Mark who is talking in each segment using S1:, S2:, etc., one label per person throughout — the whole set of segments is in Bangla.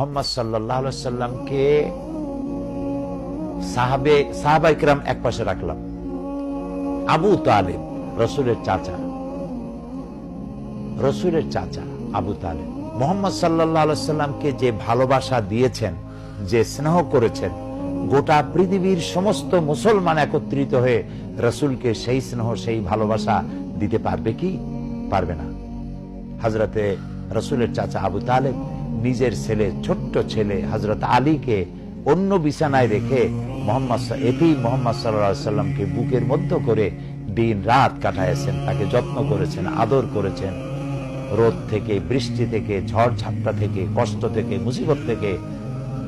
S1: মোহাম্মদ সাল্লাহ সাল্লামকে সাহাবে সাহাবাইকরাম এক পাশে রাখলাম। আবু তালেব, রসুলের চাচা। রসুলের চাচা আবু তালেব। মোহাম্মদ সাল্লাহ সাল্লামকে যে ভালোবাসা দিয়েছেন, যে স্নেহ করেছেন, গোটা পৃথিবীর সমস্ত মুসলমান একত্রিত হয়ে রসুলকে সেই স্নেহ, সেই ভালোবাসা দিতে পারবে কি? পারবে না। হজরতে রসুলের চাচা আবু তালেব নিজের ছেলে, ছোট্ট ছেলে হজরত আলীকে অন্য বিছানায় রেখে মোহাম্মদ এটি মোহাম্মদ সাল্লাহ সাল্লামকে বুকের মধ্য করে দিন রাত কাটাইছেন তাকে যত্ন করেছেন, আদর করেছেন। রোদ থেকে, বৃষ্টি থেকে, ঝড় ঝাপটা থেকে, কষ্ট থেকে, মুসিবত থেকে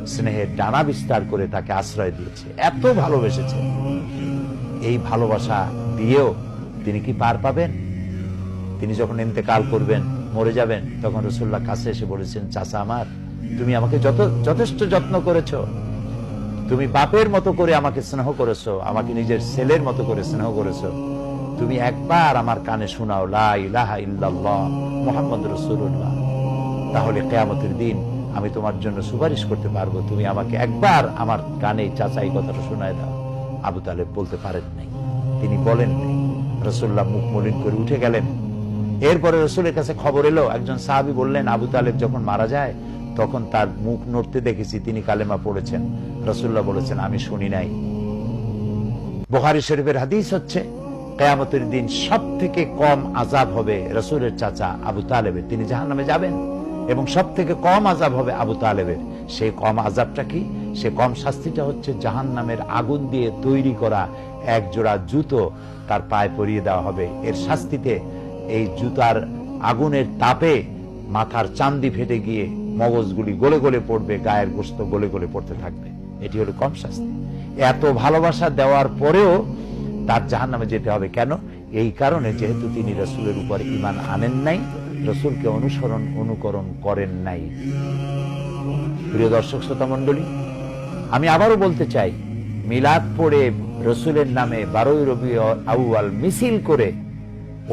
S1: স্নেহের ডানা বিস্তার করে তাকে আশ্রয় দিয়েছে। এত ভালোবেসেছে। এই ভালোবাসা দিয়েও তিনি কি পার পাবেন? তিনি যখন ইন্তেকাল করবেন মরে যাবেন। তখন রসুল্লাহ কাছে এসে বলেছেন, চাচা আমার, তুমি আমাকে যত, যথেষ্ট যত্ন করেছ, তুমি বাপের মতো করে আমাকে স্নেহ করেছ, আমাকে নিজের ছেলের মতো করে স্নেহ করেছ, তুমি একবার আমার কানে শোনাও, লা ইলাহা ইল্লাল্লাহ মুহাম্মদ রাসূলুল্লাহ। তাহলে কেয়ামতের দিন আমি তোমার জন্য সুপারিশ করতে পারব। তুমি আমাকে একবার আমার কানে চাচাই কথাটা শোনায় দাও। আবু তালেব বলতে পারেন নাই। তিনি বলেন নাই। রসুল্লাহ মুখ মলিন করে উঠে গেলেন। এরপরে রসুলের কাছে খবর এলো, একজন সাহাবি বললেন, আবু তালেব যখন মারা যায়, তখন তার মুখ নড়তে দেখেছি, তিনি কালেমা পড়েছেন। রসুল্লাহ বলেছেন, আমি শুনি নাই। বোহারি শরীফের হাদিস হচ্ছে, কেয়ামতের দিন সব থেকে কম আজাব হবে রসুলের চাচা আবু তালেবের। তিনি জাহান নামে যাবেন, এবং সব থেকে কম আজাব হবে আবু তালেবের। সেই কম আজাবটা কি? সে কম শাস্তিটা হচ্ছে জাহান নামের আগুন দিয়ে তৈরি করা এক জোড়া জুতো তার পায়ে পরিয়ে দেওয়া হবে। এর শাস্তিতে এই জুতার আগুনের তাপে মাথার চান্দি ফেটে গিয়ে মগজগুলি গলে গলে পড়বে, গায়ের গোস্ত গলে গলে পড়তে থাকবে। এটি হলো কম শাস্তি। এত ভালোবাসা দেওয়ার পরেও তার জাহান নামে যেতে হবে কেন? এই কারণে যেহেতু তিনি রসুলের উপর ইমান আনেন নাই, রসুলকে অনুসরণ, অনুকরণ করেন নাই। প্রিয় দর্শক, শ্রোতা মন্ডলী আমি আবারও বলতে চাই, মিলাদ পড়ে রসুলের নামে বারোই রবি আউয়াল মিছিল করে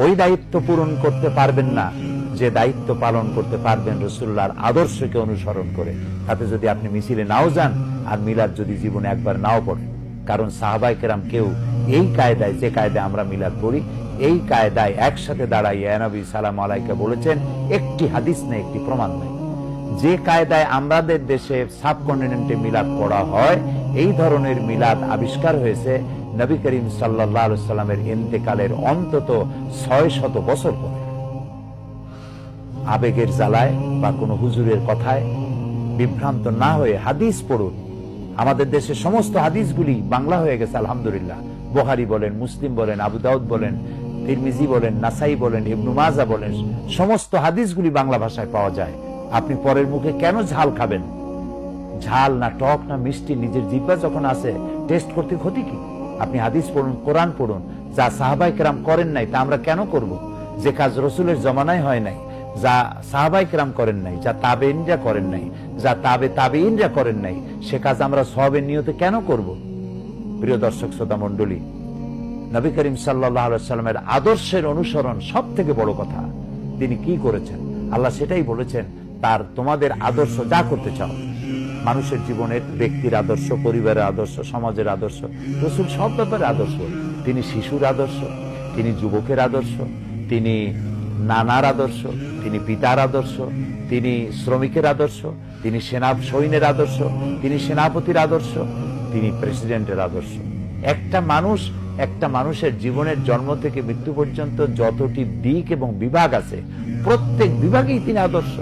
S1: ওই দায়িত্ব পূরণ করতে পারবেন না, যে দায়িত্ব পালন করতে পারবেন রসুল্লাহর আদর্শকে অনুসরণ করে। তাতে যদি আপনি মিছিলে নাও যান, আর মিলাদ যদি জীবনে একবার নাও পড়েন। কারণ সাহাবাই কেরাম কেউ এই কায়দায়, যে কায়দায় আমরা মিলাদ পড়ি, এই কায়দায় একসাথে দাঁড়াই নবী সালাম আলাইকা বলেছেন, একটি হাদিস নেই, একটি প্রমাণ নেই। যে কায়দায় আমাদের দেশে সাবকন্টিনেন্টে মিলাদ পড়া হয়, এই ধরনের মিলাদ আবিষ্কার হয়েছে নবী করিম সাল্লাহ সাল্লামের ইন্তেকালের অন্তত ছয় শত বছর পরে আবেগের জ্বালায় বা কোনো হুজুরের কথায় বিভ্রান্ত না হয়ে হাদিস পড়ুন। আমাদের দেশের সমস্ত হাদিসগুলি বাংলা হয়ে গেছে, আলহামদুলিল্লাহ। বোহারি বলেন, মুসলিম বলেন, আবু দাউদ বলেন, তিরমিজি বলেন, নাসাই বলেন, ইবনু মাজা বলেন, সমস্ত হাদিসগুলি বাংলা ভাষায় পাওয়া যায়। আপনি পরের মুখে কেন ঝাল খাবেন? ঝাল না টক না মিষ্টি নিজের জিব্বা যখন আসে, টেস্ট করতে ক্ষতি কি? আপনি হাদিস পড়ুন, কোরআন পড়ুন, যা সাহাবাই কেরাম করেন নাই, তা আমরা কেন করব? যে কাজ রসুলের জমানায় হয় নাই, যা সাহাবাই কেরাম করেন নাই, যা তাবে ইনরা করেন নাই, যা তাবে তাবে ইনরা করেন নাই, সে কাজ আমরা সবের নিয়তে কেন করব? প্রিয় দর্শক, শ্রোতা মন্ডলী নবী করিম সাল্লাহ সাল্লামের আদর্শের অনুসরণ সব থেকে বড় কথা। তিনি কি করেছেন? আল্লাহ সেটাই বলেছেন, তার তোমাদের আদর্শ যা করতে চাও। মানুষের জীবনের ব্যক্তির আদর্শ, পরিবারের আদর্শ, সমাজের আদর্শ, রসুল সব ব্যাপারে আদর্শ। তিনি শিশুর আদর্শ, তিনি যুবকের আদর্শ, তিনি নানার আদর্শ, তিনি পিতার আদর্শ, তিনি শ্রমিকের আদর্শ, তিনি সেনা সৈন্যের আদর্শ, তিনি সেনাপতির আদর্শ, তিনি প্রেসিডেন্টের আদর্শ। একটা মানুষ, একটা মানুষের জীবনের জন্ম থেকে মৃত্যু পর্যন্ত যতটি দিক এবং বিভাগ আছে, প্রত্যেক বিভাগেই তিনি আদর্শ।